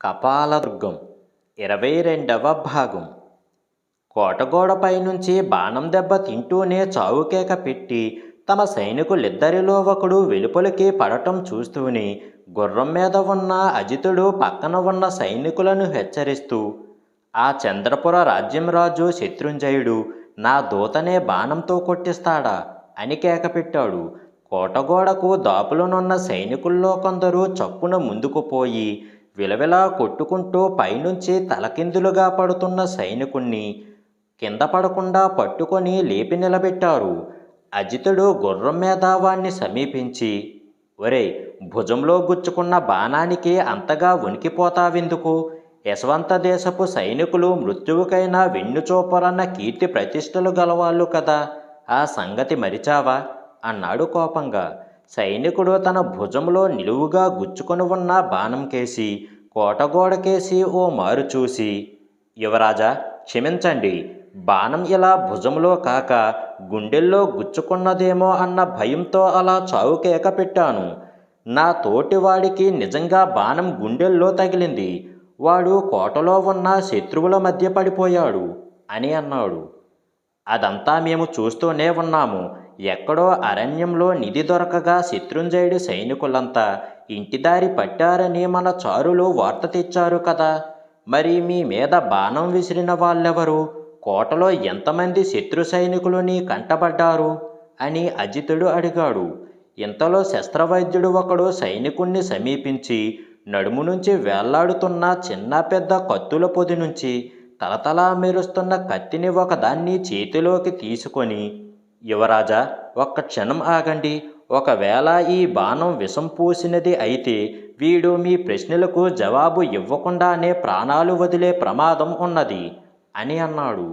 కపాలదుర్గం. ఇరవై రెండవ భాగం. కోటగోడపై నుంచి బాణం దెబ్బ తింటూనే చావుకేక పెట్టి తమ సైనికులిద్దరిలో ఒకడు వెలుపలికి పడటం చూస్తూనే గుర్రం మీద ఉన్న అజితుడు పక్కన ఉన్న సైనికులను హెచ్చరిస్తూ ఆ చంద్రపుర రాజ్యం రాజు శత్రుంజయుడు నా దూతనే బాణంతో కొట్టిస్తాడా? అని కేకపెట్టాడు కోటగోడకు దాపులనున్న సైనికుల్లో కొందరు చప్పున ముందుకు పోయి విలవిలా కొట్టుకుంటూ పైనుంచి తలకిందులుగా పడుతున్న సైనికుణ్ణి కింద పడకుండా పట్టుకొని లేపి నిలబెట్టారు. అజితుడు గుర్రం మీద వాణ్ణి సమీపించి ఒరే భుజంలో గుచ్చుకున్న బాణానికి అంతగా వణికిపోతావెందుకు యశవంత దేశపు సైనికులు మృత్యువుకైనా వెన్నుచూపరన్న కీర్తి ప్రతిష్టలు గలవాళ్ళు కదా. ఆ సంగతి మరిచావా? అన్నాడు కోపంగా. సైనికుడు తన భుజంలో నిలువుగా గుచ్చుకొని ఉన్న బాణం కేసి కోటగోడకేసి ఓ మారు చూసి యువరాజా క్షమించండి. బాణం ఇలా భుజంలో కాక గుండెల్లో గుచ్చుకున్నదేమో అన్న భయంతో అలా చావుకేక పెట్టాను. నా తోటివాడికి నిజంగా బాణం గుండెల్లో తగిలింది. వాడు కోటలో ఉన్న శత్రువుల మధ్య పడిపోయాడు అని అన్నాడు. అదంతా మేము చూస్తూనే ఉన్నాము. ఎక్కడో అరణ్యంలో నిధి దొరకగా శత్రుంజయుడి సైనికులంతా ఇంటిదారి పట్టారని మన చారులు వార్త తెచ్చారు కదా. మరి మీ మీద బాణం విసిరిన వాళ్ళెవరు? కోటలో ఎంతమంది శత్రు సైనికులు నీ కంటబడ్డారు? అని అజితుడు అడిగాడు. ఇంతలో శస్త్రవైద్యుడు ఒకడు సైనికుణ్ణి సమీపించి నడుము నుంచి వేళ్ళాడుతున్న చిన్న పెద్ద కత్తుల పొది నుంచి తలతలా మెరుస్తున్న కత్తిని ఒకదాన్ని చేతిలోకి తీసుకొని యువరాజా ఒక్క క్షణం ఆగండి. ఒకవేళ ఈ బాణం విషం పూసినది అయితే వీడు మీ ప్రశ్నలకు జవాబు ఇవ్వకుండానే ప్రాణాలు వదిలే ప్రమాదం ఉన్నది అని అన్నాడు.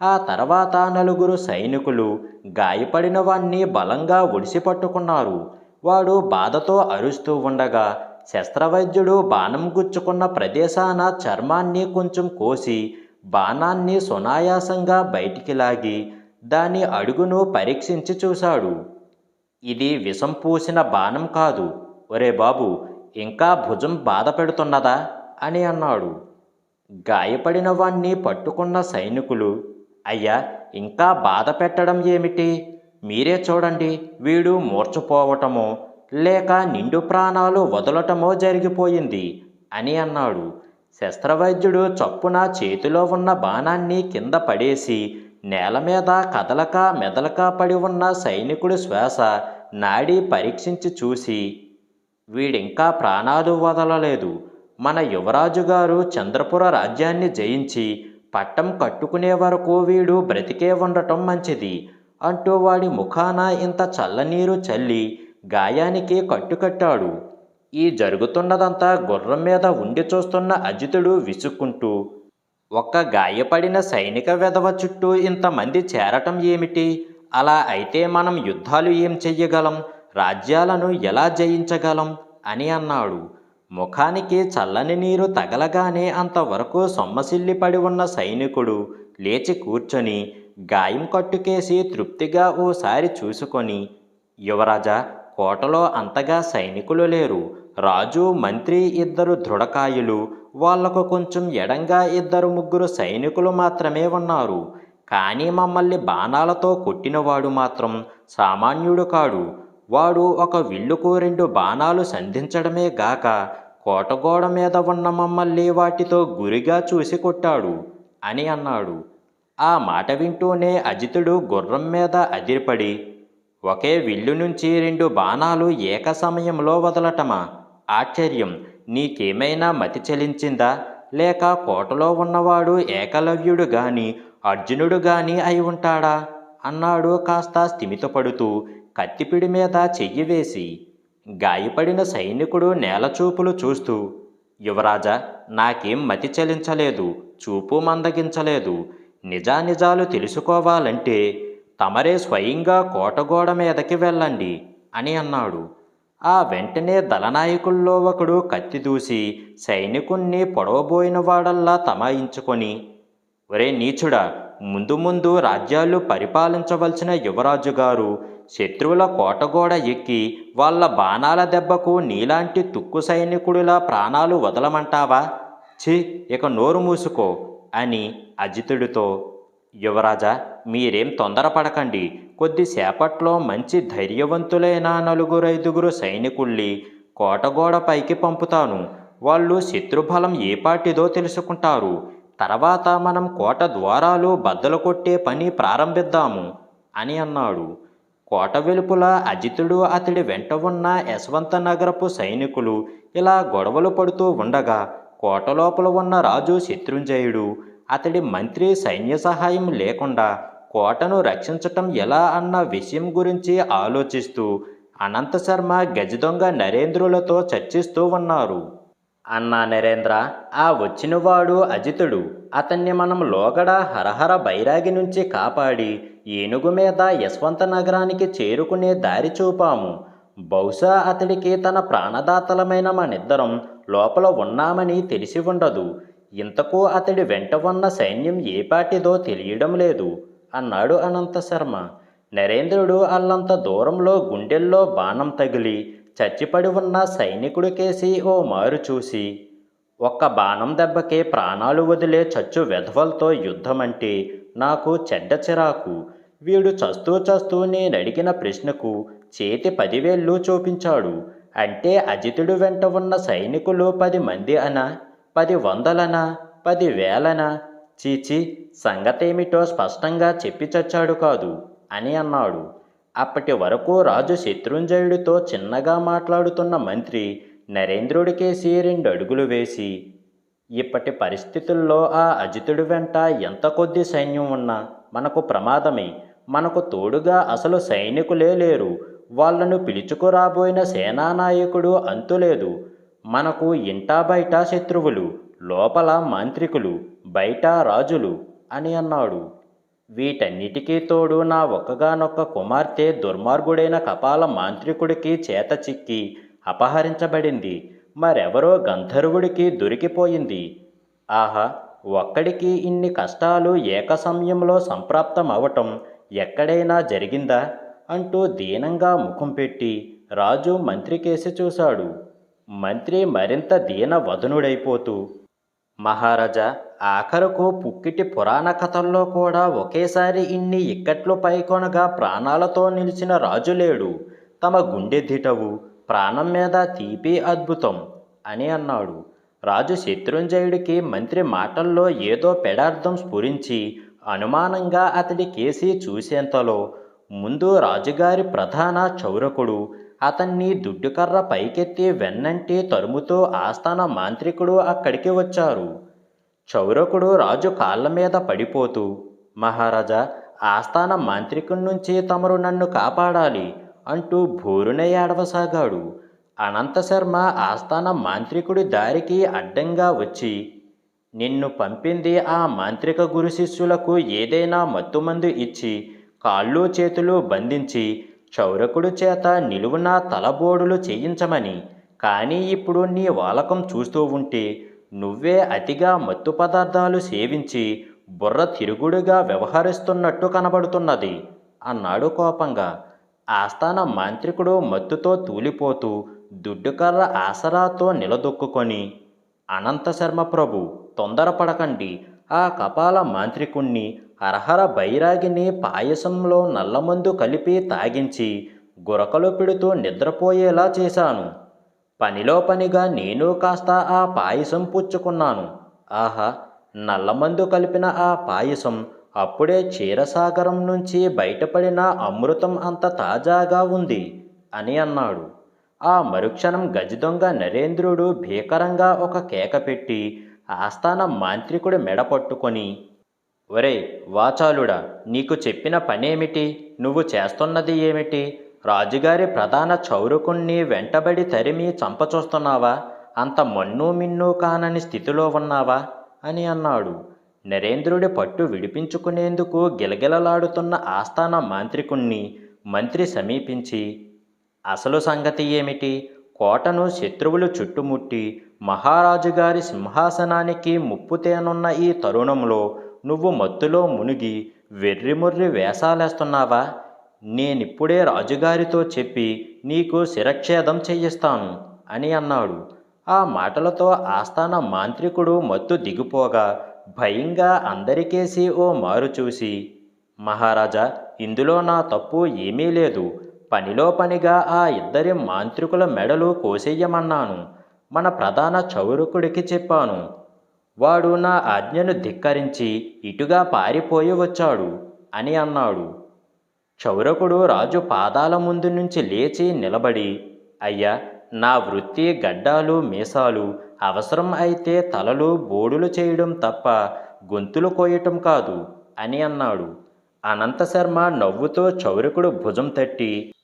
ఆ తర్వాత నలుగురు సైనికులు గాయపడిన వాణ్ణి బలంగా ఒడిసిపట్టుకున్నారు వాడు బాధతో అరుస్తూ ఉండగా శస్త్రవైద్యుడు బాణం గుచ్చుకున్న ప్రదేశాన చర్మాన్ని కొంచెం కోసి బాణాన్ని సునాయాసంగా బయటికి లాగి దాని అడుగును పరీక్షించి చూశాడు. ఇది విషం పూసిన బాణం కాదు. ఒరే బాబు ఇంకా భుజం బాధ పెడుతున్నదా? అని అన్నాడు. గాయపడిన వాణ్ణి పట్టుకున్న సైనికులు అయ్యా ఇంకా బాధ పెట్టడం ఏమిటి? మీరే చూడండి వీడు మూర్చపోవటమో లేక నిండు ప్రాణాలు వదలటమో జరిగిపోయింది అని అన్నాడు. శస్త్రవైద్యుడు చప్పున చేతిలో ఉన్న బాణాన్ని కింద పడేసి నేల మీద కదలక మెదలక పడి ఉన్న సైనికుడి శ్వాస నాడి పరీక్షించి చూసి వీడింకా ప్రాణాలు వదలలేదు. మన యువరాజు గారు చంద్రపుర రాజ్యాన్ని జయించి పట్టం కట్టుకునే వరకు వీడు బ్రతికే ఉండటం మంచిది అంటూ వాడి ముఖాన ఇంత చల్లనీరు చల్లి గాయానికి కట్టుకట్టాడు. ఈ జరుగుతున్నదంతా గుర్రం మీద ఉండి చూస్తున్న అజితుడు విసుక్కుంటూ ఒక్క గాయపడిన సైనిక వెధవ చుట్టూ ఇంతమంది చేరటం ఏమిటి? అలా అయితే మనం యుద్ధాలు ఏం చెయ్యగలం? రాజ్యాలను ఎలా జయించగలం? అని అన్నాడు. ముఖానికి చల్లని నీరు తగలగానే అంతవరకు సొమ్మసిల్లి పడి ఉన్న సైనికుడు లేచి కూర్చొని గాయం కట్టుకేసి తృప్తిగా ఓసారి చూసుకొని యువరాజా కోటలో అంతగా సైనికులు లేరు. రాజు మంత్రి ఇద్దరు దృఢకాయులు. వాళ్ళకు కొంచెం ఎడంగా ఇద్దరు ముగ్గురు సైనికులు మాత్రమే ఉన్నారు. కానీ మమ్మల్ని బాణాలతో కొట్టినవాడు మాత్రం సామాన్యుడు కాడు. వాడు ఒక విల్లుకు రెండు బాణాలు సంధించడమే గాక కోటగోడ మీద ఉన్న మమ్మల్ని వాటితో గురిగా చూసి కొట్టాడు అని అన్నాడు. ఆ మాట వింటూనే అజితుడు గుర్రం మీద అదిరిపడి ఒకే విల్లు నుంచి రెండు బాణాలు ఏక సమయంలో వదలటమా? ఆశ్చర్యం. నీకేమైనా మతి చెలించిందా? లేక కోటలో ఉన్నవాడు ఏకలవ్యుడు గాని అర్జునుడు గాని అయి ఉంటాడా? అన్నాడు కాస్త స్థిమితపడుతూ కత్తిపిడి మీద చెయ్యి వేసి. గాయపడిన సైనికుడు నేలచూపులు చూస్తూ యువరాజా నాకేం మతి చలించలేదు చూపు మందగించలేదు. నిజానిజాలు తెలుసుకోవాలంటే తమరే స్వయంగా కోటగోడ మీదకి వెళ్ళండి అని అన్నాడు. ఆ వెంటనే దళనాయకుల్లో ఒకడు కత్తి దూసి సైనికుణ్ణి పొడవబోయిన వాడల్లా తమాయించుకొని ఒరే నీచుడా ముందు ముందు రాజ్యాలు పరిపాలించవలసిన యువరాజు గారు శత్రువుల కోటగోడ ఎక్కి వాళ్ళ బాణాల దెబ్బకు నీలాంటి తుక్కు సైనికుడిలా ప్రాణాలు వదలమంటావా? ఛీ ఇక నోరు మూసుకో అని అజితుడితో యువరాజా మీరేం తొందరపడకండి. కొద్దిసేపట్లో మంచి ధైర్యవంతులైన నలుగురు ఐదుగురు సైనికుల్ని కోటగోడ పైకి పంపుతాను. వాళ్ళు శత్రుబలం ఏ పాటిదో తెలుసుకుంటారు. తర్వాత మనం కోట ద్వారాలు బద్దలు కొట్టే పని ప్రారంభిద్దాము అని అన్నాడు. కోట వెలుపుల అజితుడు అతడి వెంట ఉన్న యశవంత నగరపు సైనికులు ఇలా గొడవలు పడుతూ ఉండగా కోట లోపల ఉన్న రాజు శత్రుంజయుడు అతడి మంత్రి సైన్య సహాయం లేకుండా కోటను రక్షించటం ఎలా అన్న విషయం గురించి ఆలోచిస్తూ అనంత శర్మ గజదొంగ నరేంద్రులతో చర్చిస్తూ ఉన్నారు. అన్నా నరేంద్ర ఆ వచ్చినవాడు అజితుడు. అతన్ని మనం లోగడ హరహర బైరాగి నుంచి కాపాడి ఏనుగు మీద యశ్వంత నగరానికి చేరుకునే దారి చూపాము. బహుశా అతడికి తన ప్రాణదాతలమైన మనిద్దరం లోపల ఉన్నామని తెలిసి ఉండదు. ఇంతకు అతడి వెంట ఉన్న సైన్యం ఏ తెలియడం లేదు. అన్నాడు అనంత శర్మ. నరేంద్రుడు అల్లంత దూరంలో గుండెల్లో బాణం తగిలి చచ్చిపడి ఉన్న సైనికుడికేసి ఓ మారు చూసి ఒక్క బాణం దెబ్బకి ప్రాణాలు వదిలే చచ్చు వెధవలతో యుద్ధమంటే నాకు చెడ్డ చిరాకు. వీడు చస్తూ చస్తూ నేనడిగిన ప్రశ్నకు చేతి పదివేళ్ళు చూపించాడు. అంటే అజితుడు వెంట ఉన్న సైనికులు పది మంది అనా? పది వందలనా? పది వేలనా? చీచి సంగతేమిటో స్పష్టంగా చెప్పి చచ్చాడు కాదు అని అన్నాడు. అప్పటి వరకు రాజు శత్రుంజయుడితో చిన్నగా మాట్లాడుతున్న మంత్రి నరేంద్రుడికేసి రెండు అడుగులు వేసి ఇప్పటి పరిస్థితుల్లో ఆ అజితుడి వెంట ఎంత కొద్ది సైన్యం ఉన్నా మనకు ప్రమాదమే. మనకు తోడుగా అసలు సైనికులే లేరు. వాళ్ళను పిలుచుకురాబోయిన సేనానాయకుడు అంతులేదు. మనకు ఇంటా బయట శత్రువులు. లోపల మాంత్రికులు బయట రాజులు అని అన్నాడు. వీటన్నిటికీ తోడు నా ఒక్కగానొక్క కుమార్తె దుర్మార్గుడైన కపాల మాంత్రికుడికి చేత చిక్కి అపహరించబడింది. మరెవరో గంధర్వుడికి దొరికిపోయింది. ఆహా ఒక్కడికి ఇన్ని కష్టాలు ఏక సమయంలో సంప్రాప్తమవటం ఎక్కడైనా జరిగిందా? అంటూ దీనంగా ముఖం పెట్టి రాజు మంత్రికేసి చూశాడు. మంత్రి మరింత దీన వదనుడైపోతూ మహారాజా ఆఖరుకు పుక్కిటి పురాణ కథల్లో కూడా ఒకేసారి ఇన్ని ఇక్కట్లు పైకొనగా ప్రాణాలతో నిలిచిన రాజు లేడు. తమ గుండె దిటవు ప్రాణం మీద తీపి అద్భుతం అని అన్నాడు. రాజు శత్రుంజయుడికి మంత్రి మాటల్లో ఏదో పెడార్థం స్ఫురించి అనుమానంగా అతడి కేసి చూసేంతలో ముందు రాజుగారి ప్రధాన చౌరకుడు అతన్ని దుడ్డుకర్ర పైకెత్తి వెన్నంటి తరుముతూ ఆస్థాన మాంత్రికుడు అక్కడికి వచ్చారు. చౌరకుడు రాజు కాళ్ళ మీద పడిపోతూ మహారాజా ఆస్థాన మాంత్రికుడి నుంచి తమరు నన్ను కాపాడాలి అంటూ భూరున ఏడవసాగాడు. అనంతశర్మ ఆస్థాన మాంత్రికుడి దారికి అడ్డంగా వచ్చి నిన్ను పంపింది ఆ మాంత్రిక గురు శిష్యులకు ఏదైనా మత్తుమందు ఇచ్చి కాళ్ళు చేతులు బంధించి చౌరకుడు చేత నిలువున తలబోడులు చేయించమని కానీ ఇప్పుడు నీ వాలకం చూస్తూ ఉంటే నువ్వే అతిగా మత్తు పదార్థాలు సేవించి బుర్ర తిరుగుడుగా వ్యవహరిస్తున్నట్టు కనబడుతున్నది అన్నాడు కోపంగా. ఆస్థాన మాంత్రికుడు మత్తుతో తూలిపోతూ దుడ్డుకర్ర ఆసరాతో నిలదొక్కుకొని అనంతశర్మ ప్రభు తొందరపడకండి ఆ కపాల మాంత్రికుణ్ణి అర్హర బైరాగిని పాయసంలో నల్లమందు కలిపి తాగించి గురకలు పెడుతూ నిద్రపోయేలా చేశాను. పనిలో పనిగా నేను కాస్త ఆ పాయసం పుచ్చుకున్నాను. ఆహా నల్లమందు కలిపిన ఆ పాయసం అప్పుడే క్షీరసాగరం నుంచి బయటపడిన అమృతం అంత తాజాగా ఉంది అని అన్నాడు. ఆ మరుక్షణం గజదొంగ నరేంద్రుడు భీకరంగా ఒక కేక పెట్టి ఆస్థాన మాంత్రికుడి మెడ పట్టుకొని ఒరే వాచాలుడా నీకు చెప్పిన పనేమిటి? నువ్వు చేస్తున్నది ఏమిటి? రాజుగారి ప్రధాన చౌరుకుణ్ణి వెంటబడి తరిమి చంపచూస్తున్నావా? అంత మన్ను మిన్ను కానని స్థితిలో ఉన్నావా? అని అన్నాడు. నరేంద్రుడి పట్టు విడిపించుకునేందుకు గిలగిలలాడుతున్న ఆస్థాన మాంత్రికుణ్ణి మంత్రి సమీపించి అసలు సంగతి ఏమిటి? కోటను శత్రువులు చుట్టుముట్టి మహారాజు గారి సింహాసనానికి ముప్పు తేనున్న ఈ తరుణంలో నువ్వు మత్తులో మునిగి వెర్రిమొర్రి వేషాలేస్తున్నావా నేనిప్పుడే రాజుగారితో చెప్పి నీకు శిరక్షేదం చెయ్యిస్తాను అని అన్నాడు. ఆ మాటలతో ఆస్థాన మాంత్రికుడు మత్తు దిగిపోగా భయంగా అందరికేసి ఓ మారు చూసి మహారాజా ఇందులో నా తప్పు ఏమీ లేదు. పనిలో పనిగా ఆ ఇద్దరి మాంత్రికుల మెడలు కోసేయమన్నాను. మన ప్రధాన చౌరకుడికి చెప్పాను. వాడు నా ఆజ్ఞను ధిక్కరించి ఇటుగా పారిపోయి వచ్చాడు అని అన్నాడు. చౌరకుడు రాజు పాదాల ముందు నుంచి లేచి నిలబడి అయ్యా నా వృత్తి గడ్డాలు మీసాలు అవసరం అయితే తలలు బోడులు చేయడం తప్ప గొంతులు కోయటం కాదు అని అన్నాడు. అనంతశర్మ నవ్వుతో చౌరకుడు భుజం తట్టి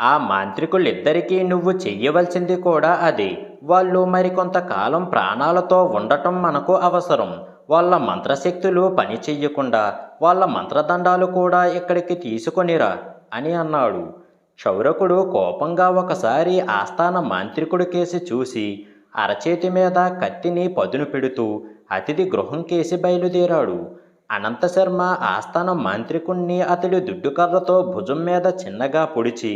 ఆ మాంత్రికులిద్దరికీ నువ్వు చెయ్యవలసింది కూడా అదే. వాళ్ళు మరికొంతకాలం ప్రాణాలతో ఉండటం మనకు అవసరం. వాళ్ళ మంత్రశక్తులు పని చెయ్యకుండా వాళ్ళ మంత్రదండాలు కూడా ఇక్కడికి తీసుకొనిరా అని అన్నాడు. క్షౌరకుడు కోపంగా ఒకసారి ఆస్థాన మాంత్రికుడు కేసి చూసి అరచేతి మీద కత్తిని పదును పెడుతూ అతిథి గృహం కేసి బయలుదేరాడు. అనంతశర్మ ఆస్థాన మాంత్రికుణ్ణి అతడి దుడ్డుకర్రతో భుజం మీద చిన్నగా పొడిచి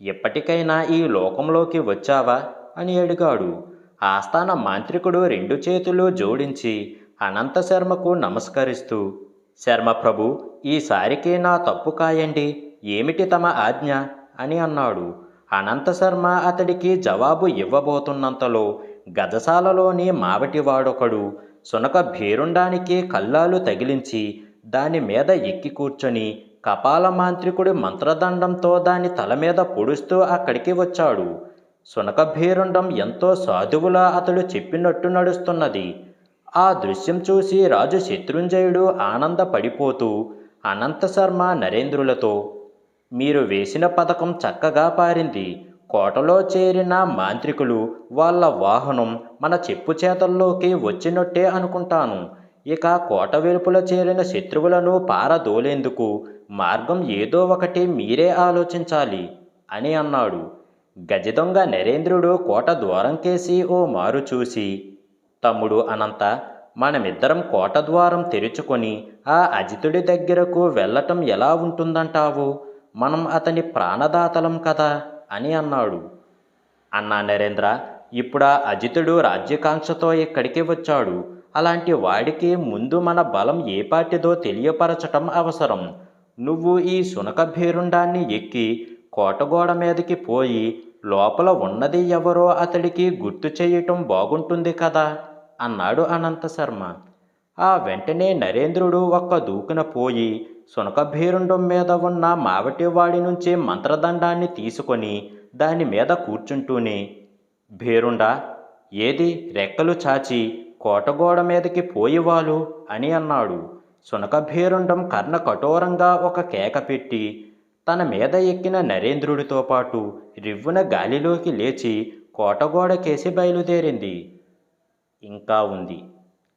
ఎప్పటికైనా ఈ లోకంలోకి వచ్చావా? అని అడిగాడు. ఆస్థాన మాంత్రికుడు రెండు చేతులు జోడించి అనంత శర్మకు నమస్కరిస్తూ శర్మ ప్రభు ఈసారికి నా తప్పు కాయండి. ఏమిటి తమ ఆజ్ఞ? అని అన్నాడు. అనంత శర్మ అతడికి జవాబు ఇవ్వబోతున్నంతలో గజశాలలోని మావటివాడొకడు సునక భీరుండానికి కల్లాలు తగిలించి దాని మీద ఎక్కి కూర్చొని కపాల మాంత్రికుడి మంత్రదండంతో దాని తల మీద పొడుస్తూ అక్కడికి వచ్చాడు. శునకభీరుండం ఎంతో సాధువులా అతడు చెప్పినట్టు నడుస్తున్నది. ఆ దృశ్యం చూసి రాజు శత్రుంజయుడు ఆనందపడిపోతూ అనంత శర్మ నరేంద్రులతో మీరు వేసిన పథకం చక్కగా పారింది. కోటలో చేరిన మాంత్రికులు వాళ్ళ వాహనం మన చెప్పు చేతల్లోకి వచ్చినట్టే అనుకుంటాను. ఇక కోట వెలుపుల చేరిన శత్రువులను పారదోలేందుకు మార్గం ఏదో ఒకటి మీరే ఆలోచించాలి అని అన్నాడు. గజదొంగ నరేంద్రుడు కోట ద్వారం కేసి ఓ మారు చూసి తమ్ముడు అనంత మనమిద్దరం కోట ద్వారం తెరుచుకొని ఆ అజితుడి దగ్గరకు వెళ్ళటం ఎలా ఉంటుందంటావు? మనం అతని ప్రాణదాతలం కదా? అని అన్నాడు. అన్నా నరేంద్ర ఇప్పుడు ఆ అజితుడు రాజ్యకాంక్షతో ఇక్కడికి వచ్చాడు? అలాంటి వాడికి ముందు మన బలం ఏ తెలియపరచటం అవసరం. నువ్వు ఈ సునక భేరుండాన్ని ఎక్కి కోటగోడ మీదకి పోయి లోపల ఉన్నది ఎవరో అతడికి గుర్తు చేయటం బాగుంటుంది కదా అన్నాడు అనంత శర్మ. ఆ వెంటనే నరేంద్రుడు ఒక్క దూకున పోయి సునకభీరుండం మీద ఉన్న మావటివాడి నుంచి మంత్రదండాన్ని తీసుకొని దాని మీద కూర్చుంటూనే భీరుండా ఏది రెక్కలు చాచి కోటగోడ మీదకి పోయివాలు అని అన్నాడు. సునకభీరుండం కర్ణ కఠోరంగా ఒక కేక పెట్టి తన మీద ఎక్కిన నరేంద్రుడితో పాటు రివ్వున గాలిలోకి లేచి కోటగోడ కేసి బయలుదేరింది. ఇంకా ఉంది.